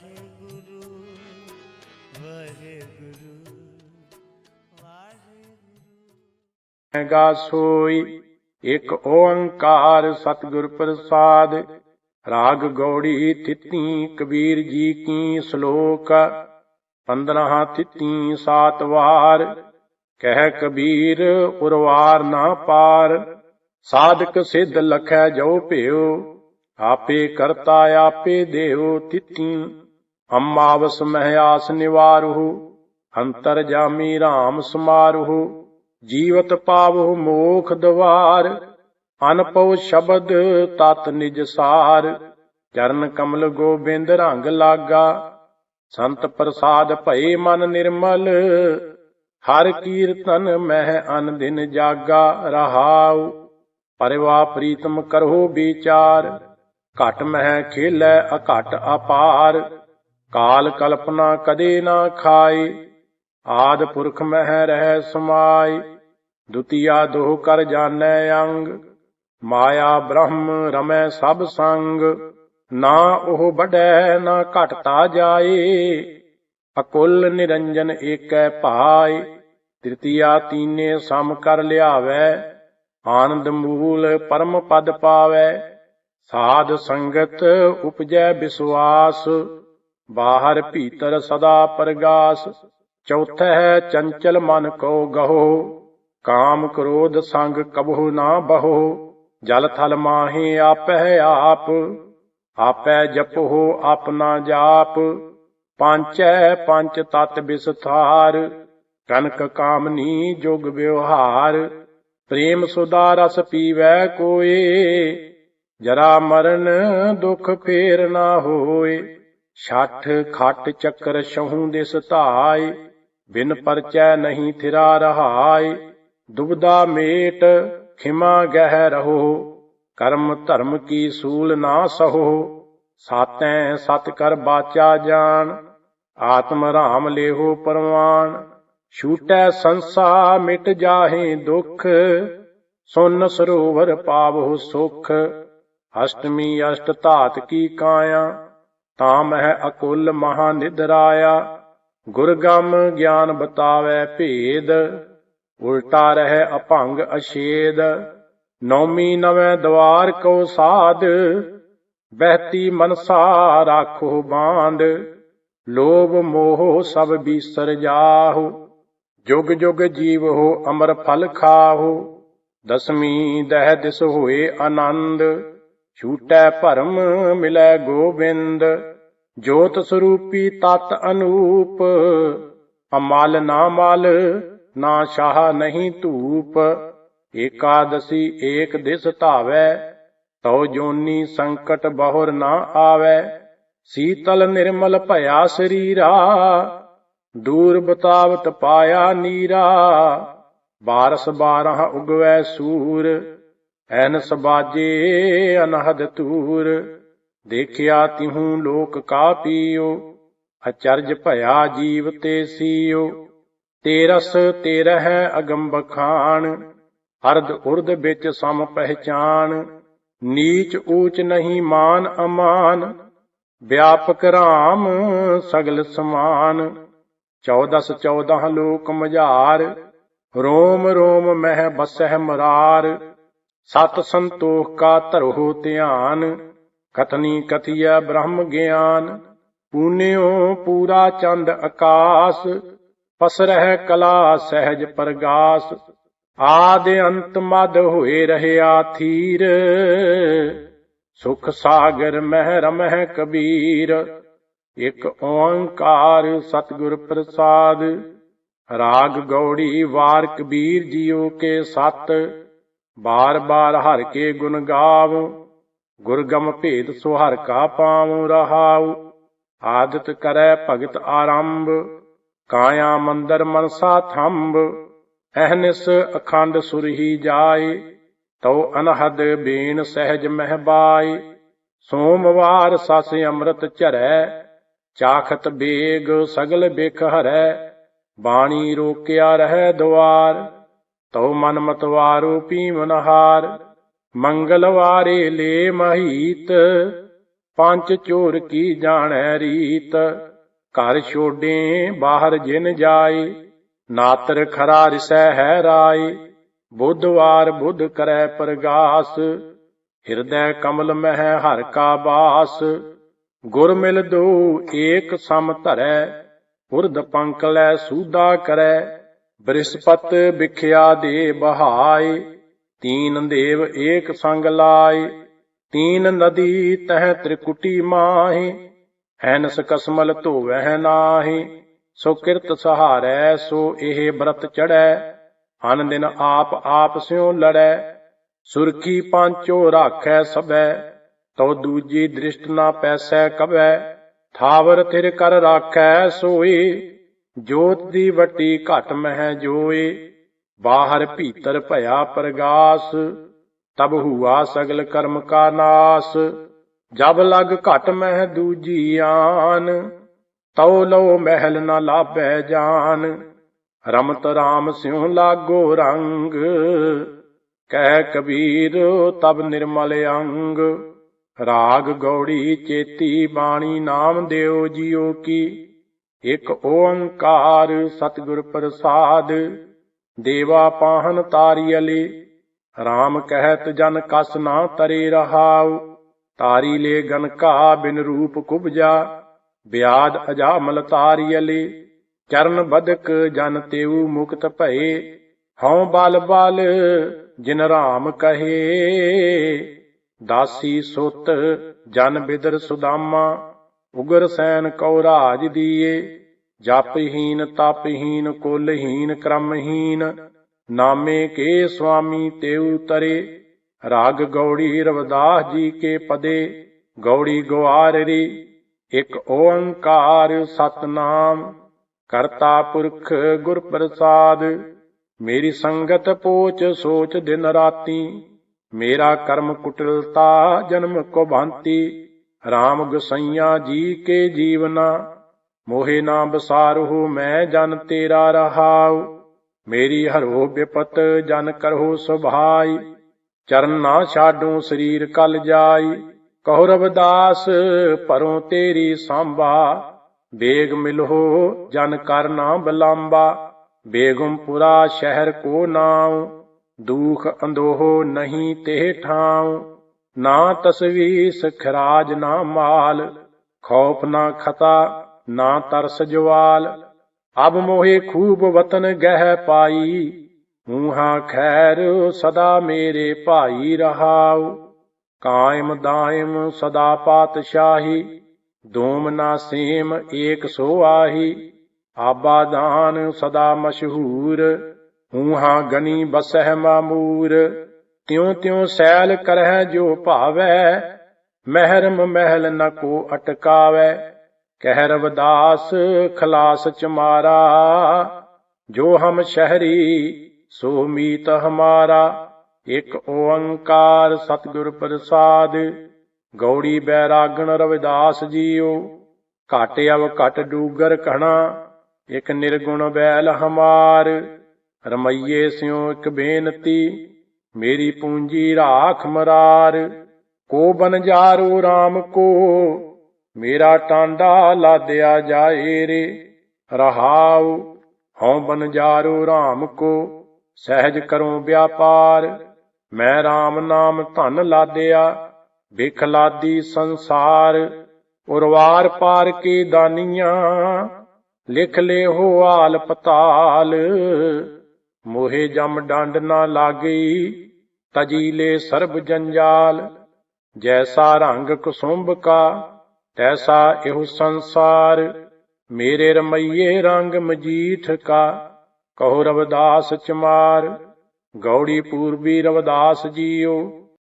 ਵਾਹਿਗੁਰੂ ਵਾਹਿਗੁਰੂ ਵਾਹਿਗੁਰੂ। ਗਾ ਸੋਈ, ਇਕ ਓੰਕਾਰ ਸਤਿਗੁਰ ਪ੍ਰਸਾਦ, ਰਾਗ ਗੌੜੀ ਤਿੱਤੀ, ਕਬੀਰ ਜੀ ਕੀ ਸ਼ਲੋਕ, ਪੰਦਰਾਂ ਤਿੱਤੀ ਸਾਤ ਵਾਰ, ਕਹਿ ਕਬੀਰ ਉਰਵਾਰ ਨਾ ਪਾਰ, ਸਾਧਕ ਸਿੱਧ ਲਖੈ ਜੋ ਭਿਓ, ਆਪੇ ਕਰਤਾ ਆਪੇ ਦੇਉ ਤਿੱਤੀ। ਅਮਾਵਸ ਮਹਿ ਆਸ ਨਿਵਾਰਹੁ ਅੰਤਰ ਜਾਮੀ RAM ਸਮਾਰਹੁ, ਜੀਵਤ ਪਾਵਹੁ ਮੋਖ ਦਵਾਰ, ਅਨਪਉ ਸ਼ਬਦ ਤਤ ਨਿਜ ਸਾਰ, ਚਰਨ ਕਮਲ ਗੋਬਿੰਦ ਰੰਗ ਲਾਗਾ, ਸੰਤ ਪ੍ਰਸਾਦ ਭਏ ਮਨ ਨਿਰਮਲ, ਹਰ ਕੀਰਤਨ ਮਹਿ ਅਨ ਦਿਨ ਜਾਗਾ ਰਹਾਉ, ਪਰਿਵਾ ਪ੍ਰੀਤਮ ਕਰੋ ਵਿਚਾਰ, ਘਟ ਮਹਿ ਖੇਲੈ ਅਘਟ ਅਪਾਰ। ਕਾਲ ਕਲਪਨਾ ਕਦੇ ਨਾ ਖਾਏ, ਆਦ ਪੁਰਖ ਮਹਿ ਰਹਿ ਸਮਾਈ ਦੁਤੀਆ ਦੋਹ ਕਰ ਜਾਣੈ ਅੰਗ, ਮਾਇਆ ਬ੍ਰਹਮ ਰਮੈ ਸਭ ਸੰਗ, ਨਾ ਉਹ ਬੜੈ ਨਾ ਘਟਤਾ ਜਾਏ, ਅਕੁੱਲ ਨਿਰੰਜਨ ਏਕੈ ਭਾਈ ਤ੍ਰਿਤੀਆ ਤੀਨੇ ਸਮ ਕਰ ਲਿਆਵੈ, ਆਨੰਦ ਮੂਲ ਪਰਮ ਪਦ ਪਾਵੈ, ਸਾਧ ਸੰਗਤ ਉਪਜੈ ਵਿਸਵਾਸ ਬਾਹਰ ਭੀਤਰ ਸਦਾ ਪਰਗਾਸ, ਚੌਥਾ ਹੈ ਚੰਚਲ ਮਨ ਕੋ ਗਹੋ, ਕਾਮ ਕ੍ਰੋਧ ਸੰਗ ਕਬਹੁ ਨਾ ਬਹੋ, ਜਲ ਥਲ ਮਾਹੇ ਆਪਹਿ ਆਪ, ਆਪੈ ਜਪੋ ਆਪਣਾ ਜਾਪ, ਪੰਚੈ ਪੰਚ ਤਤ ਵਿਸਥਾਰ ਕਨਕ ਕਾਮਨੀ ਜੁਗ ਵਿਵਹਾਰ, ਪ੍ਰੇਮ ਸੁਦਾ ਰਸ ਪੀਵੈ ਕੋਏ, ਜਰਾ ਮਰਨ ਦੁਖ ਫੇਰ ਨਾ ਹੋਏ। ਛੱਠ ਖੱਟ ਚੱਕਰ ਛਹੂ ਦਿਸ ਧਾਇ ਬਿਨ ਪਰਚੈ ਨਹੀਂ ਥਿਰਾ ਰਹਾਇ ਦੁਬਦਾ ਮੇਟ, ਖਿਮਾ ਗਹਿ ਰਹੋ, ਕਰਮ ਧਰਮ ਕੀ ਸੂਲ ਨਾ ਸਹੋ। ਸਾਤੈ ਸਤ ਕਰ ਬਾਚਾ ਜਾਣ, ਆਤਮ ਰਾਮ ਲੇਹੋ ਪਰਵਾਨ ਛੂਟੈ ਸੰਸਾ ਮਿਟ ਜਾਹੇ ਦੁਖ, ਸੁਨ ਸਰੋਵਰ ਪਾਵਹੁ ਸੁਖ। ਅਸ਼ਟਮੀ ਅਸ਼ਟ ਧਾਤ ਕੀ ਕਾਇਆ ਤਾਂ ਮਹਿ ਅਕੁੱਲ ਮਹਾ ਨਿਦਰਾਇਆ ਗੁਰਗਮ ਗਿਆਨ ਬਤਾਵੇ ਭੇਦ, ਉਲਟਾ ਰਹਿ ਅਭੰਗ ਅਸ਼ੇਦ ਨੌਮੀ ਨਵੇਂ ਦਵਾਰ ਕੋ ਸਾਧ ਬਹਿਤੀ ਮਨਸਾ ਰਾਖੋ ਬਾਂਦ ਲੋਭ ਮੋਹ ਸਭ ਬੀਸਰ ਜਾਹੋ, ਜੁਗ ਜੁਗ ਜੀਵ ਹੋ ਅਮਰ ਫਲ ਖਾਹੋ, ਦਸਮੀ ਦਹਿ ਦਿਸ ਹੋਏ ਆਨੰਦ, ਛੂਟੈ ਭਰਮ ਮਿਲੈ ਗੋਬਿੰਦ ਜੋਤ ਸਰੂਪੀ ਤਤ ਅਨੂਪ, ਅਮਲ ਨਾ ਮਲ, ਨਾ ਸ਼ਾਹ ਨਹੀਂ ਧੂਪ। ਏਕਾਦਸੀ ਏਕ ਦਿਸ ਧਾਵੈ, ਤਉ ਜੋਨੀ ਸੰਕਟ ਬਹੁਰ ਨਾ ਆਵੈ। ਸੀਤਲ ਨਿਰਮਲ ਭਇਆ ਸਰੀਰਾ, ਦੂਰ ਬਤਾਵਤ ਪਾਇਆ ਨੀਰਾ। ਬਾਰਸ ਬਾਰਹ ਉਗਵੈ ਸੂਰ, ਐਨਸ ਬਾਜੇ ਅਨਹਦ ਤੂਰ ਦੇਖਿਆ ਤਿਹੂ ਲੋਕ ਕਾ ਪੀਓ, ਅਚਰਜ ਭਇਆ ਜੀਵ ਤੇ ਸੀਓ। ਤੇਰਸ ਤੇਰਹਿ ਅਗੰਬ ਖਾਨ ਅਰਧ ਉਰਦ ਵਿੱਚ ਸਮ ਪਹਿਚਾਨ ਨੀਚ ਊਚ ਨਹੀਂ ਮਾਨ ਅਮਾਨ, ਵਿਆਪਕ ਰਾਮ ਸਗਲ ਸਮਾਨ। ਚੌਦਸ ਚੌਦਹ ਲੋਕ ਮਝਾਰ, ਰੋਮ ਰੋਮ ਮਹਿ ਬਸਹਿ ਮਰਾਰ। ਸਤ ਸੰਤੋਖ ਕਾ ਧਰੋ ਧਿਆਨ ਕਥਨੀ ਕਥਿਆ ਬ੍ਰਹਮ ਗਿਆਨ, ਪੂਨਿਓ ਪੂਰਾ ਚੰਦ ਆਕਾਸ, ਪਸਰਹਿ ਕਲਾ ਸਹਿਜ ਪ੍ਰਗਾਸ, ਆਦ ਅੰਤ ਮਦ ਹੋਏ ਰਹਿਆ ਥੀਰ, ਸੁਖ ਸਾਗਰ ਮਹਿ ਰਮਹਿ ਕਬੀਰ, ਇਕ ਓੰਕਾਰ ਸਤਿਗੁਰ ਪ੍ਰਸਾਦ, ਰਾਗ ਗੌੜੀ ਵਾਰ ਕਬੀਰ ਜੀਓ ਕੇ ਸਤ, ਬਾਰ ਬਾਰ ਹਰ ਕੇ ਗੁਣ ਗਾਵ ਗੁਰਗਮ ਭੇਦ ਸੋ ਕਾ ਪਾਉ ਰਹਾਉ, ਆਦਤ ਕਰੈ ਭਗਤ ਆਰੰਭ, ਕਾਇਆ ਮੰਦਰ ਮਨਸਾ ਥੰਬ ਅਹਨਿਸ ਅਖੰਡ ਸੁਰਹੀ ਜਾਏ, ਤਉ ਅਨਹਦ ਬੇਨ ਸਹਿਜ ਮਹਿਬਾਈ ਸੋਮਵਾਰ ਸਸ ਅੰਮ੍ਰਿਤ ਝਰੈ, ਚਾਖਤ ਬੇਗ ਸਗਲ ਬਿਖ ਹਰੈ, ਬਾਣੀ ਰੋਕਿਆ ਰਹਿ ਦੁਆਰ, ਤਉ ਮਨ ਮਤਵਾਰੋ ਪੀਵਨਹਾਰ ਮੰਗਲਵਾਰੇ ਲੇ ਮਹੀਤ, ਪੰਜ ਚੋਰ ਕੀ ਜਾਣੈ ਰੀਤ। ਘਰ ਛੋਡੇ ਬਾਹਰ ਜਿਨ ਜਾਏ, ਨਾਤਰ ਖਰਾ ਰਿਸੈ ਹੈ ਰਾਏ। ਬੁੱਧਵਾਰ ਬੁੱਧ ਕਰੈ ਪ੍ਰਗਾਸ, ਹਿਰਦੈ ਕਮਲ ਮਹਿ ਹਰ ਕਾ ਬਾਸ। ਗੁਰ ਮਿਲ ਦੋ ਏਕ ਸਮ ਧਰੈ, ਉਰਧ ਪੰਕ ਲੈ ਸੂਦਾ ਕਰੈ। ਬ੍ਰਿਸਪਤ ਵਿਖਿਆ ਦੇ ਬਹਾਏ ਤੀਨ ਦੇਵ ਏਕ ਸੰਗ ਲਾਏ, ਤੀਨ ਨਦੀ ਤਹਿ ਤ੍ਰਿਕੁਟੀ ਮਾਹੀ ਹੈਨਸ ਕਸਮਲ ਧੋਵਹਿ ਨਾਹੀ, ਸੋ ਕਿਰਤ ਸਹਾਰੈ, ਸੋ ਇਹ ਬ੍ਰਤ ਚੜੈ ਅਨ ਦਿਨ ਆਪ ਆਪ ਸਿਉ ਲੜੈ, ਸੁਰਖੀ ਪਾਂਚੋ ਰਾਖੈ ਸਭੈ, ਤਉ ਦੂਜੀ ਦ੍ਰਿਸ਼ਟ ਨਾ ਪੈਸੈ ਕਬੈ ਥਾਵਰ ਥਿਰ ਕਰ ਰਾਖੈ ਸੋਈ ਜੋਤ ਦੀ ਵਟੀ ਘਟ ਮਹਿ ਜੋਏ। ਬਾਹਰ ਭੀਤਰ ਭਇਆ ਪ੍ਰਗਾਸ, ਤਬ ਹੁਆ ਸਗਲ ਕਰਮ ਕਾ ਨਾਸ। ਜਬ ਲਗ ਘਟ ਮਹਿ ਦੂਜੀ ਆਨ, ਤਉ ਲਉ ਮਹਿਲ ਨ ਲਾਭੈ ਜਾਨ। ਰਮਤ ਰਾਮ ਸਿਉ ਲਾਗੋ ਰੰਗ, ਕਹਿ ਕਬੀਰ ਤਬ ਨਿਰਮਲ ਅੰਗ। ਰਾਗ ਗੌੜੀ ਚੇਤੀ ਬਾਣੀ ਨਾਮ ਦਿਓ ਜੀਓ ਕੀ, ਇਕ ਓੰਕਾਰ ਸਤਿਗੁਰ ਪ੍ਰਸਾਦ। ਦੇਵਾ ਪਾਹਨ ਤਾਰੀਅਲੀ RAM ਕਹਿਤ ਜਨ ਕਸ ਨਾ ਤਰੇ ਰਹਾਉ, ਤਾਰੀ ਲੈ ਗਨਕਾ ਬਿਨ ਰੂਪ ਕੁਬਜਾ, ਬਿਆਦ ਅਜਾਮਲ ਤਾਰੀਅਲੀ ਚਰਨ ਬਦਕ ਜਨ ਤੇਉ ਮੁਕਤ ਭਏ, ਹਉ ਬਲ ਬਲ ਜਿਨ RAM ਕਹੇ, ਦਾਸੀ ਸੁਤ ਜਨ ਬਿਦਰ ਸੁਦਾਮਾ, ਉਗਰ ਸੈਨ ਕਉ ਰਾਜ ਦੀਏ ਜਪਹੀਨ ਤਪਹੀਨ ਕੁਲਹੀਨ ਕਰਮਹੀਨ, ਨਾਮੇ ਕੇ ਸੁਆਮੀ ਤੇਉ ਤਰੇ, ਰਾਗ ਗੌੜੀ ਰਵਦਾਸ ਜੀ ਕੇ ਪਦੇ, ਗੌੜੀ ਗਵਾਰਰੀ ਇਕ ਓੰਕਾਰ ਸਤਨਾਮ, ਕਰਤਾ ਪੁਰਖ ਗੁਰ ਪ੍ਰਸਾਦ, ਮੇਰੀ ਸੰਗਤ ਪੋਚ ਸੋਚ ਦਿਨ ਰਾਤੀ, ਮੇਰਾ ਕਰਮ ਕੁਟਲਤਾ ਜਨਮ ਕੋ ਭਾਂਤੀ RAM ਗੁਸਈਆ ਜੀ ਕੇ ਜੀਵਨਾ ਮੋਹਿ ਨਾ ਬਸਾਰਹੁ, ਮੈਂ ਜਨ ਤੇਰਾ ਰਹਾਉ। ਮੇਰੀ ਹਰੋ ਬਿਪਤ, ਜਨ ਕਰਹੁ ਸੁਭਾਈ। ਚਰਨ ਨਾ ਛਾਡੂ, ਸਰੀਰ ਕਲ ਜਾਈ। ਕਹੋ ਰਵਦਾਸ, ਪਰੋਂ ਤੇਰੀ ਸੰਭਾ। ਬੇਗ ਮਿਲੋ ਜਨ ਕਰ ਨਾ ਬਲਾਂਬਾ। ਬੇਗਮਪੁਰਾ ਸ਼ਹਿਰ ਕੋ ਨਾਉ। ਦੂਖ ਅੰਦੋਹ ਨਹੀਂ ਤੇ ਠਾਉ। ਨਾ ਤਸਵੀਸ ਖਰਾਜ ਨਾ ਮਾਲ। ਖੌਫ ਨਾ ਖਤਾ ਨਾ ਤਰਸ ਜਵਾਲ, ਅਬ ਮੋਹੇ ਖੂਬ ਵਤਨ ਗਹਿ ਪਾਈ। ਮੂਹਾ ਖੈਰ ਸਦਾ ਮੇਰੇ ਭਾਈ ਰਹਾਉ। ਕਾਇਮ ਦਾਇਮ ਸਦਾ ਪਾਤਸ਼ਾਹੀ, ਦੋਮ ਨਾ ਸੇਮ ਏਕ ਸੋ ਆਹੀ। ਆਬਾਦਾਨ ਸਦਾ ਮਸ਼ਹੂਰ ਹੂਹਾ ਗਨੀ ਬਸਹਿ ਮਾਮੂਰ। ਤਿਉ ਤਿਉ ਸੈਲ ਕਰਹਿ ਜੋ ਭਾਵੈ, ਮਹਿਰਮ ਮਹਿਲ ਨ ਕੋ ਅਟਕਾਵੈ। ਕਹਿ ਰਵਦਾਸ ਖਲਾਸ ਚਮਾਰਾ ਜੋ ਹਮ ਸ਼ਹਿਰੀ ਸੋ ਮੀਤ ਹਮਾਰਾ। ਇਕ ਓੰਕਾਰ ਸਤਿਗੁਰ ਪ੍ਰਸਾਦ, ਗੌੜੀ ਬੈਰਾਗਣ ਰਵਿਦਾਸ ਜੀਓ। ਘਟ ਅਵ ਘਟ ਡੂਗਰ ਕਹਣਾ ਇਕ ਨਿਰਗੁਣ ਬੈਲ ਹਮਾਰ। ਰਮਈਏ ਸਿਉ ਇਕ ਬੇਨਤੀ, ਮੇਰੀ ਪੂੰਜੀ ਰਾਖ ਮਰਾਰ। ਕੋ ਬਨ ਜਾਰੋ RAM ਕੋ ਮੇਰਾ ਟਾਂਡਾ ਲਾਦਿਆ ਜਾਏ ਰੇ। ਰਹਾਉ, ਹਉ ਬਨ ਜਾਰੋ RAM ਕੋ। ਸਹਿਜ ਕਰੋ ਵਿਆਪਾਰ, ਮੈਂ RAM ਨਾਮ ਧਨ ਲਾਦਿਆ। ਵਿਖ ਲਾਦੀ ਸੰਸਾਰ, ਉਰਵਾਰ ਪਾਰ ਕੇ ਦਾਨੀਆਂ। ਲਿਖ ਲੇ ਹੋ ਆਲ ਪਤਾਲ, ਮੋਹੇ ਜਮ ਡੰਡ ਨਾ ਲਾਗੀ। ਤਜੀਲੇ ਸਰਬ ਜੰਜਾਲ, ਜੈਸਾ ਰੰਗ ਕੁਸੁੰਭ ਕਾ। ਤੈਸਾ ਇਹੋ ਸੰਸਾਰ, ਮੇਰੇ ਰਮਈਏ ਰੰਗ ਮਜੀਠ ਕਾ। ਕਹੋ ਰਵਦਾਸ ਚਮਾਰ, ਗੌੜੀ ਪੂਰਬੀ ਰਵਦਾਸ ਜੀਓ।